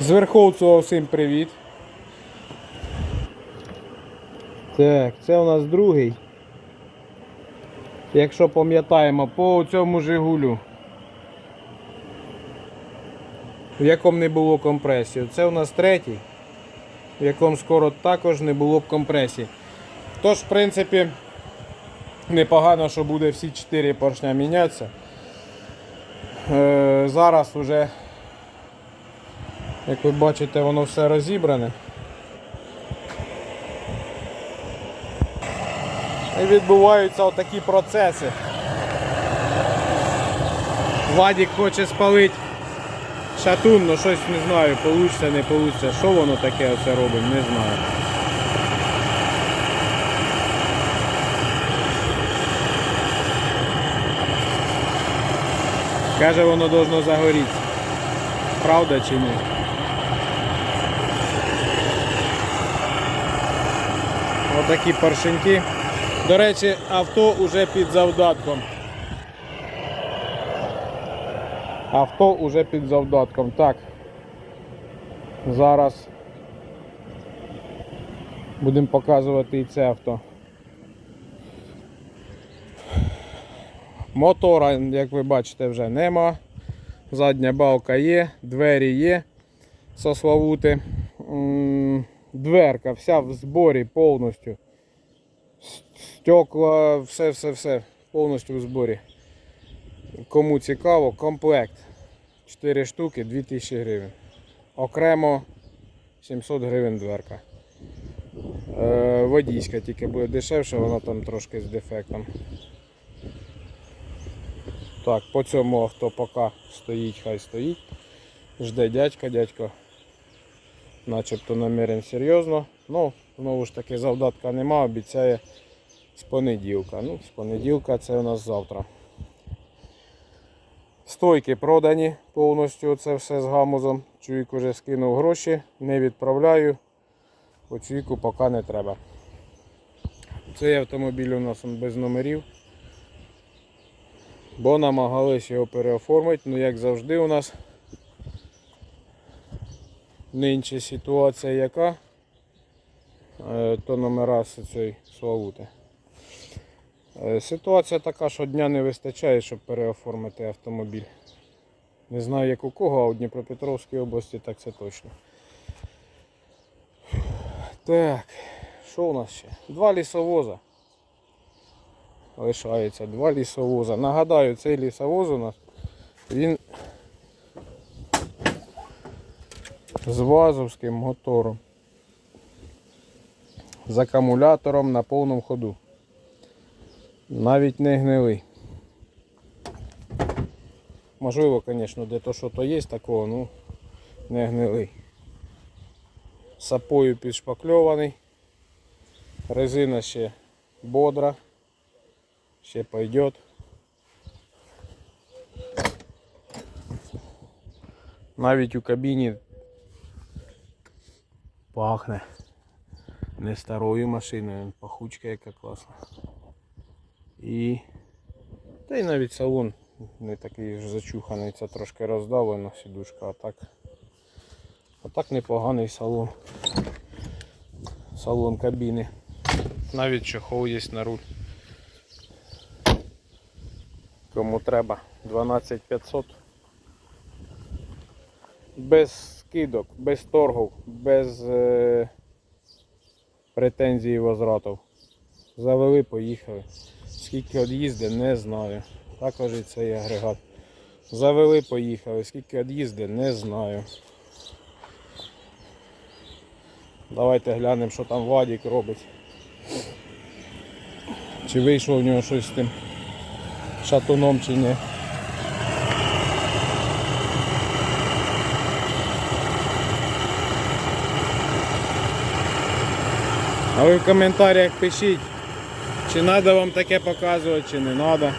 З Верховцева всім привіт. Так, це у нас другий. Якщо пам'ятаємо, по цьому Жигулю. В якому не було компресії. Це у нас третій, в якому скоро також не було б компресії. Тож, в принципі, непогано, що буде всі 4 поршня мінятися. Е, зараз вже як ви бачите, воно все розібране. І відбуваються отакі процеси. Вадік хоче спалити шатун, але щось не знаю, получиться, не получиться. Що воно таке оце робить, не знаю. Каже, воно должно загорітися. Правда чи ні? Отакі поршеньки. До речі, авто вже під завдатком. Авто вже під завдатком. Так. Зараз будемо показувати і це авто. Мотора, як ви бачите, вже нема. Задня балка є, двері є. Сословути. Дверка вся в зборі повністю. Стекла, все-все-все повністю в зборі. Кому цікаво, комплект. 4 штуки 2000 гривень. Окремо 700 гривень дверка. Е, водійська тільки буде дешевше, вона там трошки з дефектом. Так, по цьому авто поки стоїть, хай стоїть. Жде дядька, дядько начебто намірен серйозно. Ну, знову ж таки, завдатка нема, обіцяє з понеділка. Ну, з понеділка це у нас завтра. Стойки продані повністю, це все з гамузом. Чуйк вже скинув гроші, не відправляю. По чуйку поки не треба. Цей автомобіль у нас без номерів. Бо намагались його переоформити, ну як завжди у нас нинче ситуація яка, Е, то номера цієї Славути. Е, Ситуація така, що дня не вистачає, щоб переоформити автомобіль. Не знаю як у кого, а у Дніпропетровській області так це точно. Так, що у нас ще? Два лісовоза. Лишається два лісовоза. Нагадаю, цей лісовоз у нас він з вазовським мотором. З акумулятором на повному ходу. Навіть не гнилий. Можливо, звісно, де то що то є такого, ну не гнилий. Сапою підшпакльований. Резина ще бодра. Ще пойдет. Навіть у кабіні пахне не старою машиною, пахучка яка класна. І та й навіть салон не такий ж зачуханий, це трошки роздавлена сідушка, а так. А так непоганий салон. Салон кабіни. Навіть чохол є на руль. Кому треба 12500. Без скидок, без торгів, без е, претензій і возвратів. Завели, поїхали. Скільки від'їзди, не знаю. Також і цей агрегат. Завели, поїхали. Скільки від'їзди, не знаю. Давайте глянемо, що там Вадік робить. Чи вийшло в нього щось з тим шатуном чи ні. А ви в коментарях пишіть, чи треба вам таке показувати, чи не треба.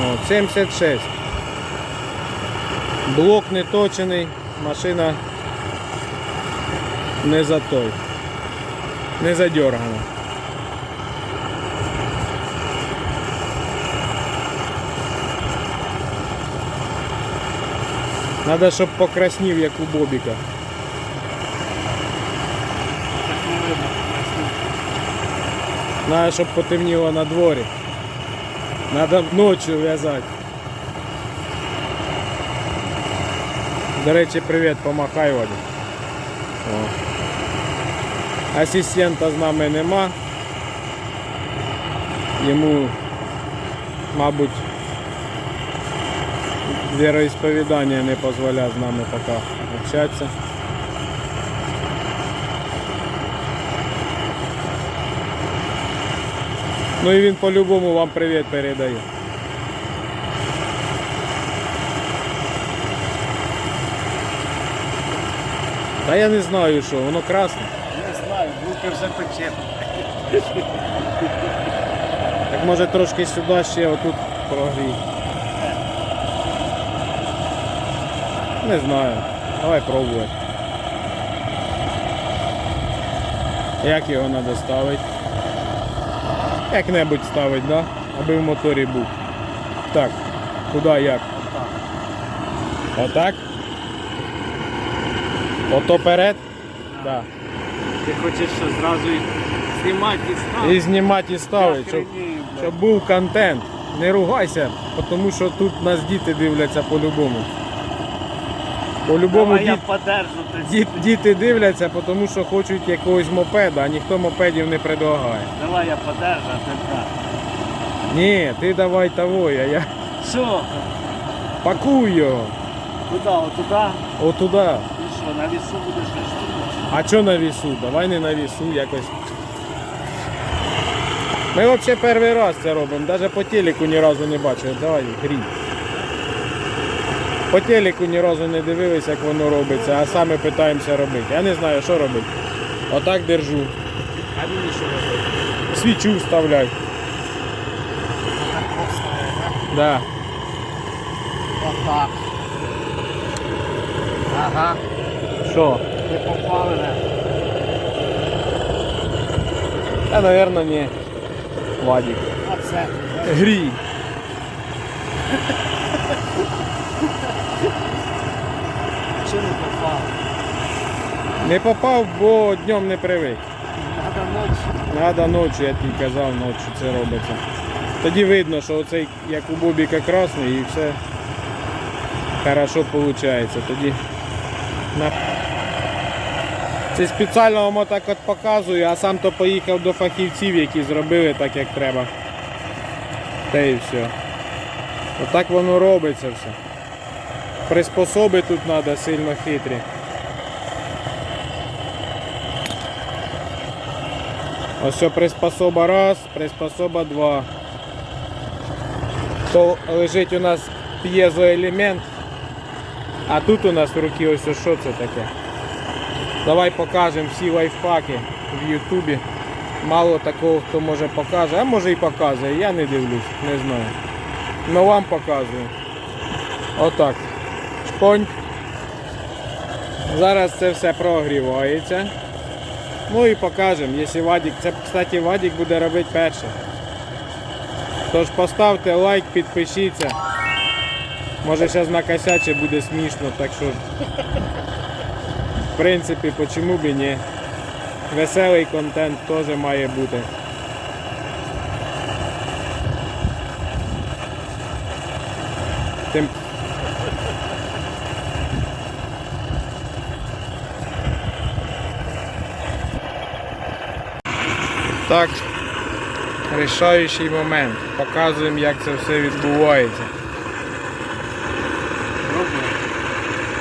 О, 76. Блок не точений, машина не за той. Не задергана. Надо, щоб покраснів, як у Бобіка. Надо, щоб потемніло на дворі. Надо ночі в'язати. До речі, привіт, помахай. О. Асистента з нами нема. Йому, мабуть, віроісповідання не дозволяє з нами поки общатися. Ну і він по-любому вам привіт передає. Та я не знаю що, воно красне. Не знаю, булка вже пече. Так може трошки сюди ще отут прогрій. Не знаю. Давай пробувати. Як його треба ставити? Як-небудь ставити, да? Аби в моторі був. Так, куди як? Отак? Ото перед? Да. Ти хочеш що зразу і знімати і ставити? І знімати і ставити, щоб, щоб був контент. Не ругайся, тому що тут нас діти дивляться по-любому. По-любому Давай я діт, подержу. ти діт, діти дивляться, тому що хочуть якогось мопеда, а ніхто мопедів не предлагає. Давай я подержу, а ти так. Ні, ти давай того, а я Що? пакуй його. Куди? Отуда? Отуда. І що, на лісу будеш виштовхувати? А що на вісу? Давай не на вісу якось. Ми взагалі перший раз це робимо, навіть по телеку ні разу не бачили. Давай, грій. По телеку ні разу не дивилися, як воно робиться, а самі питаємося робити. Я не знаю, що робити. Отак держу. А мені що робити? Свічу так? Да. Отак. Ага, Що? не попали, не? Та, мабуть, ні. Вадик. Оце. Грій. Чи не попали? Не попав, бо днем не привик. Надо ночі. Надо ночі, я тобі казав, ночі це робиться. Тоді видно, що оцей, як у Бобіка красний і все хорошо виходить. Тоді на... Це спеціально вам так от показую, а сам то поїхав до фахівців, які зробили так, як треба. Та і все. Отак воно робиться все. Приспособи тут треба сильно хитрі. Ось все приспособа раз, приспособа два. То лежить у нас п'єзоелемент. А тут у нас в руки ось що це таке. Давай покажемо всі лайфхаки в Ютубі. Мало такого, хто може покаже, а може і показує, я не дивлюсь, не знаю. Но вам показую. Отак. Шпонь. Зараз це все прогрівається. Ну і покажемо, якщо Вадик, це, кстати, Вадик буде робити перше. Тож поставте лайк, підпишіться. Може зараз накосяче буде смішно, так що в принципі, почому б і ні. Веселий контент теж має бути. Так, рішаючий момент. Показуємо, як це все відбувається. Пробуй.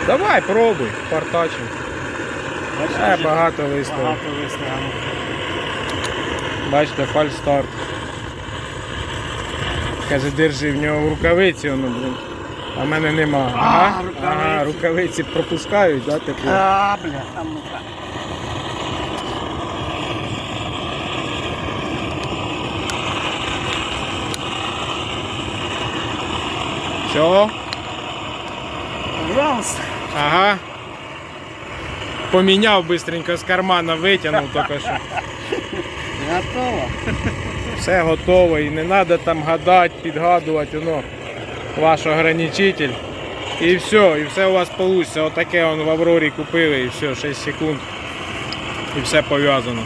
Давай, пробуй, партачим. Бачиш, Е, багато виставив. Багато виставив. Бачите, фальстарт. Каже, держи в нього в рукавиці, воно, блин. А в мене нема. Ага, рукавиці. пропускають, да, тепло? А, бля, там ну так. Все? Пожалуйста. Ага. Поміняв бистренько з кармана, витягнув тільки що. Готово. Все готово і не треба там гадати, підгадувати, воно ваш ограничитель. І все, і все у вас вийде. Отаке он в Аврорі купили і все, 6 секунд. І все пов'язано.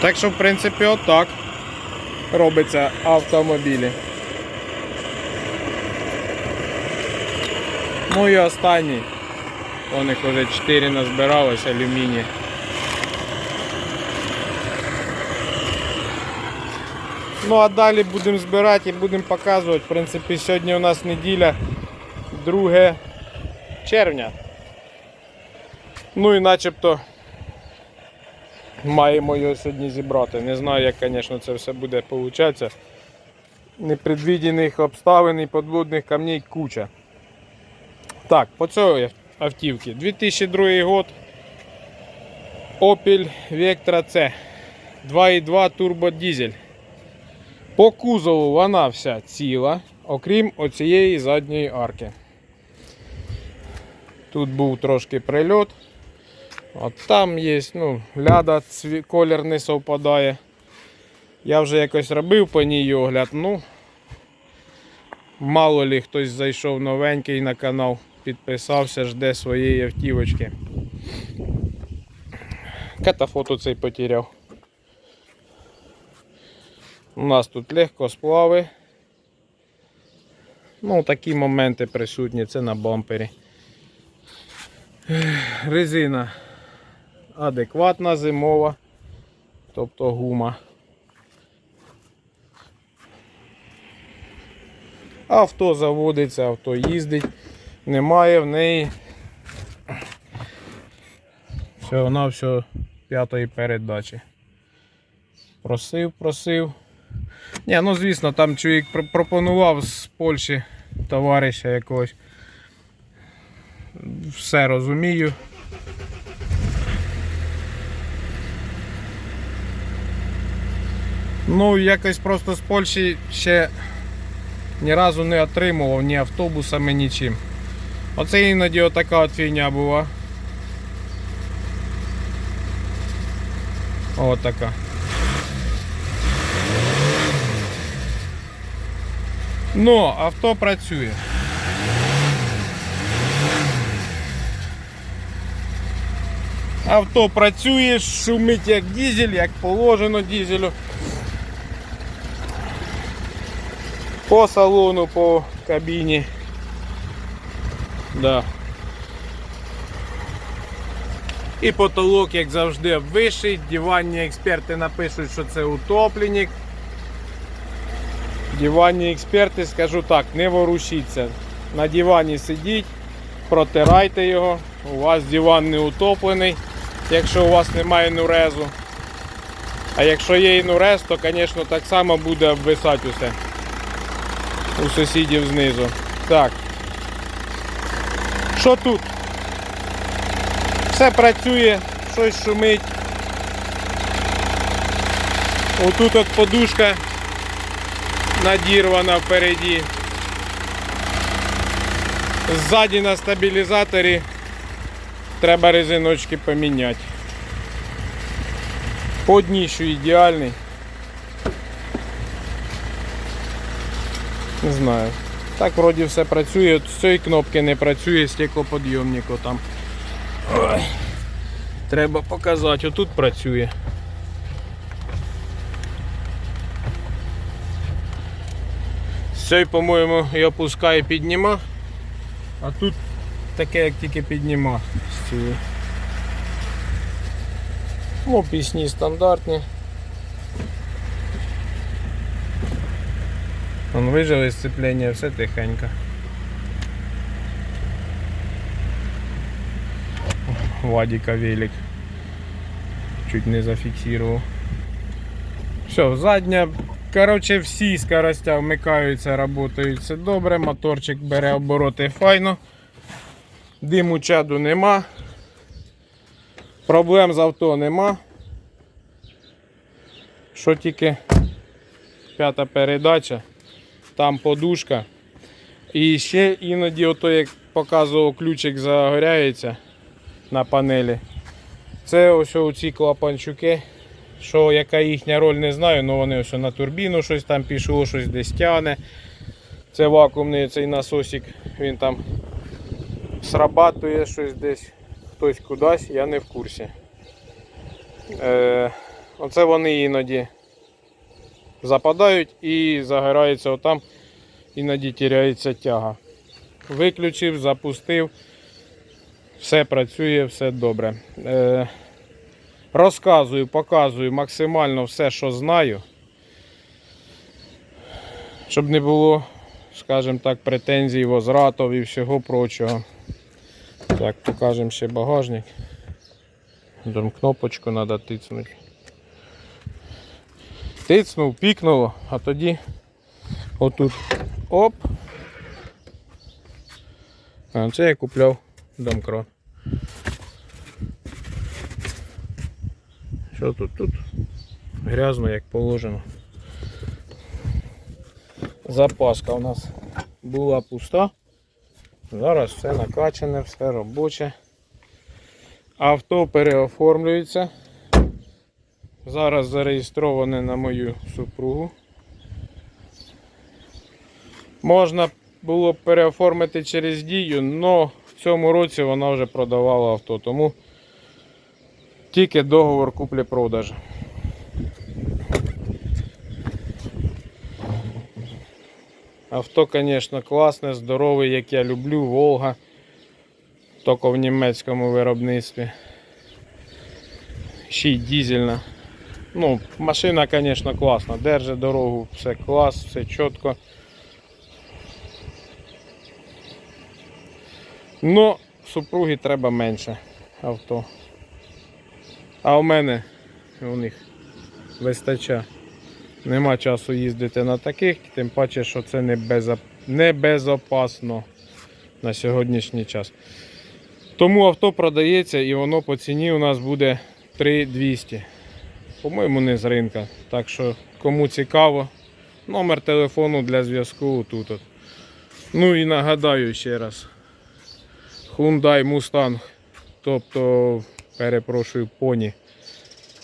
Так що, в принципі, отак робиться автомобілі. Ну і останній. У них вже 4 назбиралось алюмінія. Ну а далі будемо збирати і будемо показувати. В принципі, сьогодні у нас неділя 2 червня. Ну і начебто маємо його сьогодні зібрати. Не знаю, як, звісно, це все буде получатися. Непредвідених обставин і подводних камней куча. Так, по цій автівці. 2002 год. Opel Vectra C. 2.2 турбодизель. По кузову вона вся ціла, окрім оцієї задньої арки. Тут був трошки прильот. От там є, ну, ляда, цві... колір не совпадає. Я вже якось робив по ній огляд, ну мало ли хтось зайшов новенький на канал, підписався, жде своєї автівочки. Катафоту цей потеряв. У нас тут легко сплави. Ну, такі моменти присутні, це на бампері. Резина адекватна зимова, тобто гума. Авто заводиться, авто їздить, немає в неї всього на всього п'ятої передачі. Просив, просив. Ні, ну звісно, там чоловік пропонував з Польщі товариша якогось. Все розумію. Ну, якось просто з Польщі ще ні разу не отримував ні автобусами, нічим. Оце іноді отака от фігня була. Отака. Но авто працює. Авто працює, шумить як дизель, як положено дизелю. По салону, по кабіні. Да. І потолок, як завжди, вищий. Диванні експерти напишуть, що це утопленник. Диванні експерти, скажу так, не ворушіться. На дивані сидіть, протирайте його. У вас диван не утоплений, якщо у вас немає нурезу. А якщо є і нурез, то, звісно, так само буде обвисати усе. У сусідів знизу. Так. Що тут? Все працює, щось шумить. Отут от подушка надірвана впереді. Ззаді на стабілізаторі треба резиночки поміняти. По дніщу ідеальний. Не знаю. Так вроді все працює. От з цієї кнопки не працює стеклоподйомнику там. Ой. Треба показати, отут працює. З по-моєму, і опускає підніма. А тут таке, як тільки підніма з цієї. Ну, пісні стандартні. Вон вижили сцеплення, все тихенько. Вадика велик. Чуть не зафіксував. Все, задня. Коротше, всі скоростя вмикаються, працюють все добре, моторчик бере обороти файно. Диму чаду нема. Проблем з авто нема. Що тільки п'ята передача, там подушка. І ще іноді, ото як показував, ключик загоряється на панелі. Це ось оці клапанчуки, Що яка їхня роль, не знаю, але вони ось на турбіну щось там пішло, щось десь тягне. Це вакуумний цей насосик, він там срабатує щось десь, хтось кудись, я не в курсі. Е, оце вони іноді западають і загораються отам, іноді тіряється тяга. Виключив, запустив, все працює, все добре. Е, розказую, показую максимально все, що знаю. Щоб не було, скажімо так, претензій, возвратів і всього прочого. Так, покажемо ще багажник. Там кнопочку треба тицнути. Тицнув, пікнуло, а тоді отут оп. А це я купляв домкрат. Що тут? Тут грязно, як положено. Запаска у нас була пуста. Зараз все накачане, все робоче. Авто переоформлюється. Зараз зареєстроване на мою супругу. Можна було б переоформити через дію, але в цьому році вона вже продавала авто, тому тільки договор куплі-продажу. Авто, звісно, класне, здорове, як я люблю, Волга. Тільки в німецькому виробництві. Ще й дізельна. Ну, машина, звісно, класна. Держить дорогу, все клас, все чітко. Ну, супруги треба менше авто. А у мене у них вистачає. Нема часу їздити на таких, тим паче, що це не, безо... не безопасно на сьогоднішній час. Тому авто продається і воно по ціні у нас буде 3200. По-моєму, не з ринка. Так що, кому цікаво, номер телефону для зв'язку тут. От. Ну і нагадаю ще раз. Hyundai Mustang. Тобто, перепрошую, поні.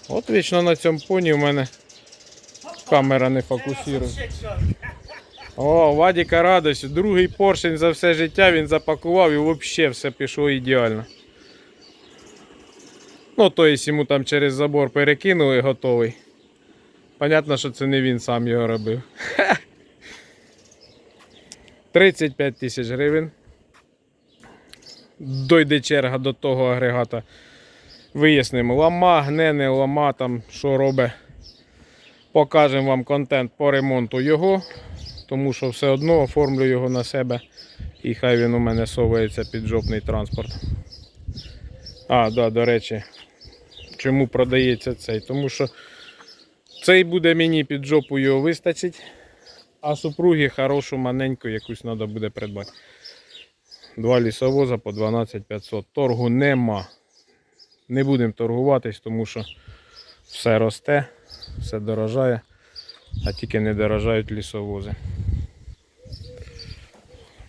От вічно на цьому поні у мене камера не фокусує. О, Вадіка радость. Другий поршень за все життя він запакував і взагалі все пішло ідеально. Ну, тобто йому там через забор перекинули готовий. Понятно, що це не він сам його робив. 35 тисяч гривень. Дойде черга до того агрегата. Вияснимо, лама, гне, не лама, там що робить. Покажемо вам контент по ремонту його, тому що все одно оформлю його на себе і хай він у мене совається під жопний транспорт. А, да, до речі, чому продається цей? Тому що цей буде мені під жопу його вистачить, а супругі хорошу маленьку якусь треба буде придбати. Два лісовоза по 12 500. Торгу нема. Не будемо торгуватись, тому що все росте, все дорожає, а тільки не дорожають лісовози.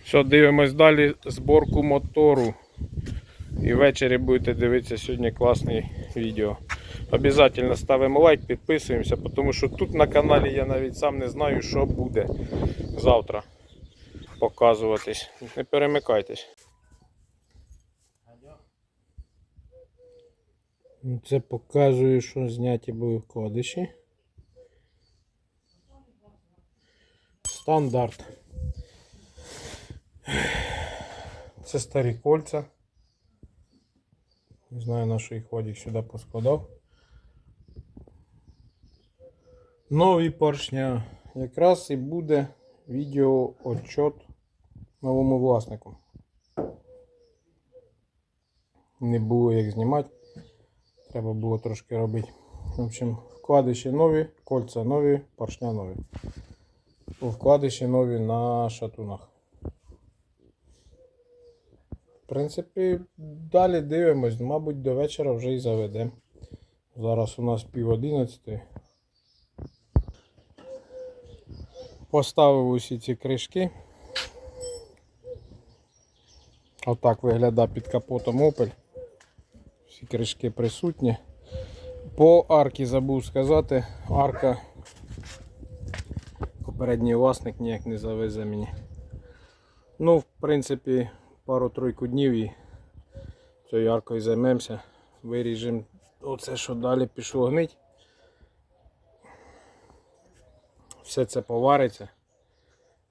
Все, дивимось далі зборку мотору. І ввечері будете дивитися сьогодні класне відео. Обязательно ставимо лайк, підписуємося, тому що тут на каналі я навіть сам не знаю, що буде завтра показуватись. Не перемикайтесь. Це показує, що зняті були вкладиші. Стандарт. Це старі кольця. Не знаю на що їх Вадик сюди поскладав. Нові поршня. Якраз і буде відео отчет новому власнику. Не було як знімати. Треба було трошки робити. В общем, вкладиші нові, кольця нові, поршня нові. Вкладиші нові на шатунах. В принципі, далі дивимось, мабуть, до вечора вже і заведемо. Зараз у нас пів одинадцятої. Поставив усі ці кришки. Отак виглядає під капотом Opel. Всі кришки присутні. По арці забув сказати, арка попередній власник ніяк не завезе мені. Ну, в принципі, пару-тройку днів і цією аркою займемося. Виріжемо оце, що далі пішло гнить. Все це повариться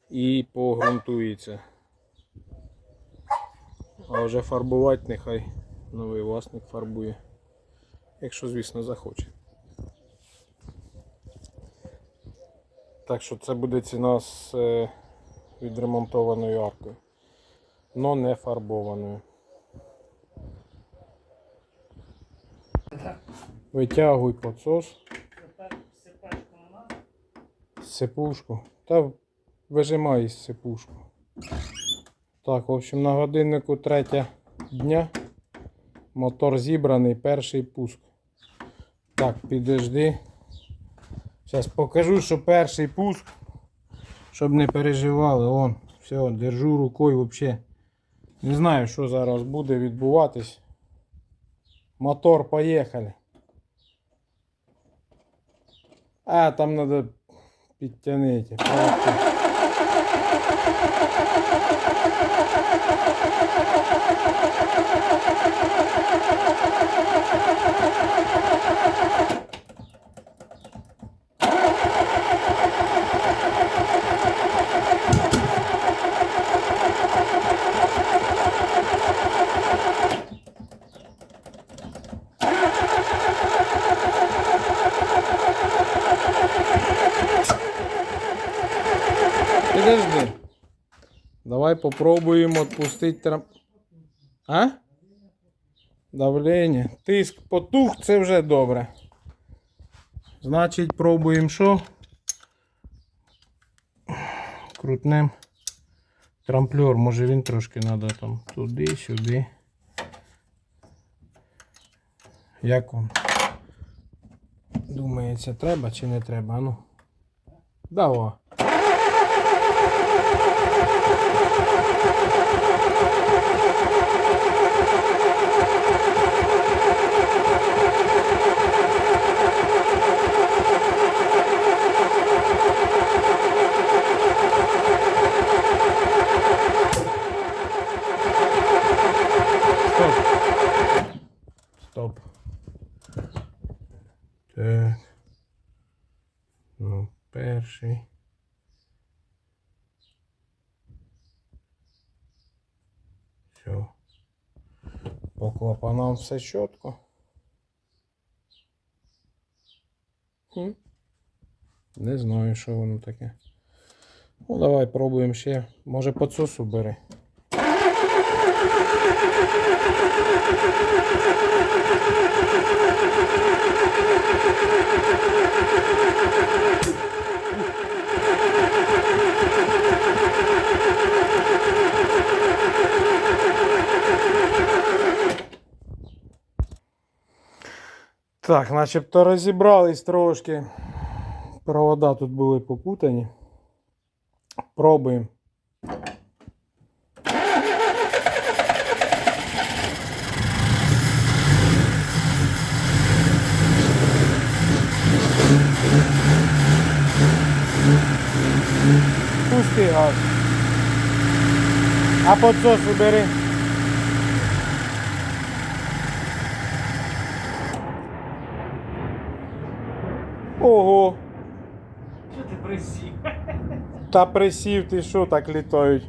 і погрунтується. А вже фарбувати нехай новий власник фарбує. Якщо, звісно, захоче. Так що це буде ціна з е, відремонтованою аркою. Но не фарбованою. Витягуй підсос. Сипушку. Та вижимай сипушку. Так, в общем, на годиннику третя дня. Мотор зібраний, перший пуск. Так, підожди. Зараз покажу, що перший пуск. Щоб не переживали. Вон, все, держу рукою взагалі. Не знаю, що зараз буде відбуватись. Мотор, поїхали. А, там треба підтягнути. Попробуємо відпустити трам... А? Давлення. Тиск потух, це вже добре. Значить, пробуємо що? Крутнем трамплер. Може він трошки треба там туди, сюди. Як вам? Думається, треба чи не треба? Ну. Давай. Стоп. Стоп. Так. Ну, перший. Все. По клапанам все чітко. Не знаю, що воно таке. Ну, давай пробуємо ще. Може підсосу бери. Так, начебто розібрались трошки. Провода тут були попутані. Пробуємо. Пусти газ. А подсос убери. Ого. Що ти присів? Та присів ти що так літають?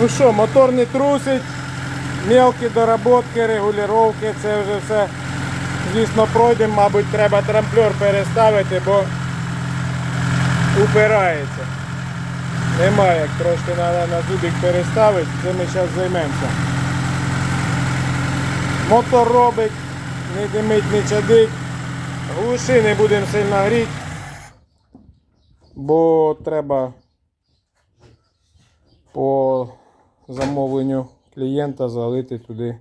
Ну що, мотор не трусить, мелкі доработки, регулювання, це вже все, звісно, пройдемо, мабуть, треба трамплер переставити, бо упирається. Немає, як трошки треба на зубик переставити, це ми зараз займемося. Мотор робить, не димить, не чадить. Глуши не будемо сильно гріти, бо треба по замовленню клієнта залити туди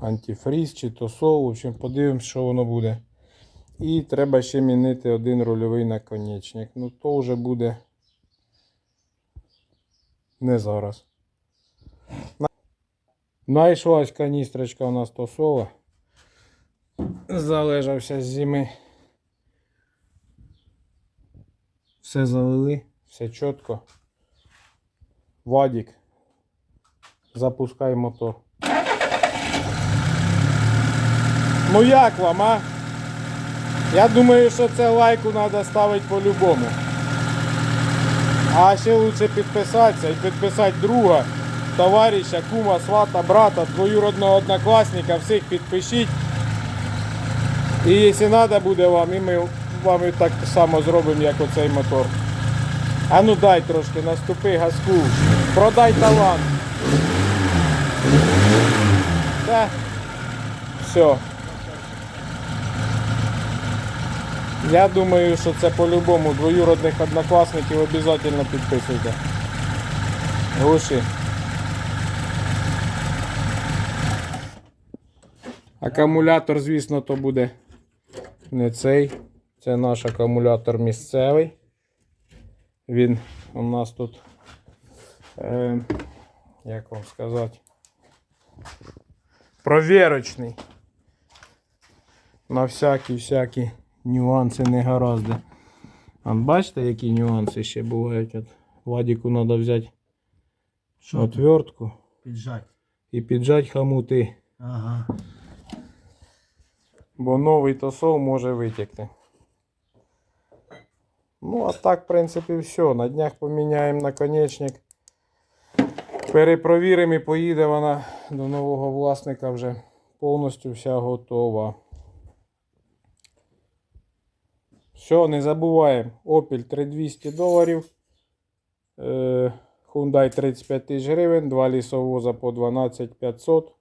антифріз чи тосол. В общем, подивимось, що воно буде. І треба ще мінити один рульовий наконечник. Ну то вже буде не зараз. На- Знайшлась каністрочка у нас тосола. Залежався з зими. Все залили, все чітко. Вадік. Запускай мотор. Ну як вам, а? Я думаю, що це лайку треба ставити по-любому. А ще лучше підписатися і підписати друга, товариша, кума, свата, брата, двоюродного однокласника, всіх підпишіть. І якщо треба буде вам, і ми вам і так само зробимо, як оцей мотор. А ну дай трошки, наступи газку. Продай талант. Так. Все. Я думаю, що це по-любому двоюродних однокласників обов'язково підписуйте. Глуши. Акумулятор, звісно, то буде не цей. Це наш акумулятор місцевий. Він у нас тут, е, як вам сказати, провірочний. На всякі-всякі нюанси не гаразди. А бачите, які нюанси ще бувають? От Владіку треба взяти отвертку Піджать. і піджати хомути. Ага. Бо новий тосол може витекти. Ну, а так, в принципі, все. На днях поміняємо наконечник. Перепровіримо і поїде вона до нового власника вже повністю вся готова. Все, не забуваємо. Opel 3200 доларів. Е, Hyundai 35 тисяч гривень, два лісовоза по 12500.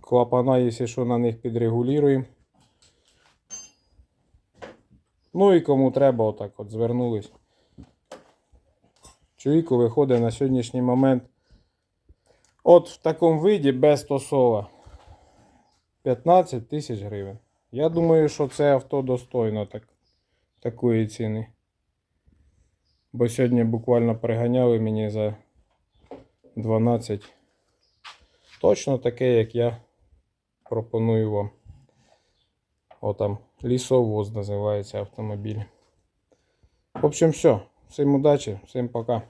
Клапана, якщо що, на них підрегулюємо. Ну і кому треба, отак от звернулись. Чоловіку виходить на сьогоднішній момент. От в такому виді без тосова 15 тисяч гривень. Я думаю, що це авто достойно так, такої ціни. Бо сьогодні буквально приганяли мені за 12. Точно таке, як я пропоную вам. О, там лісовоз називається автомобіль. В общем, все. Всім удачі, всім пока.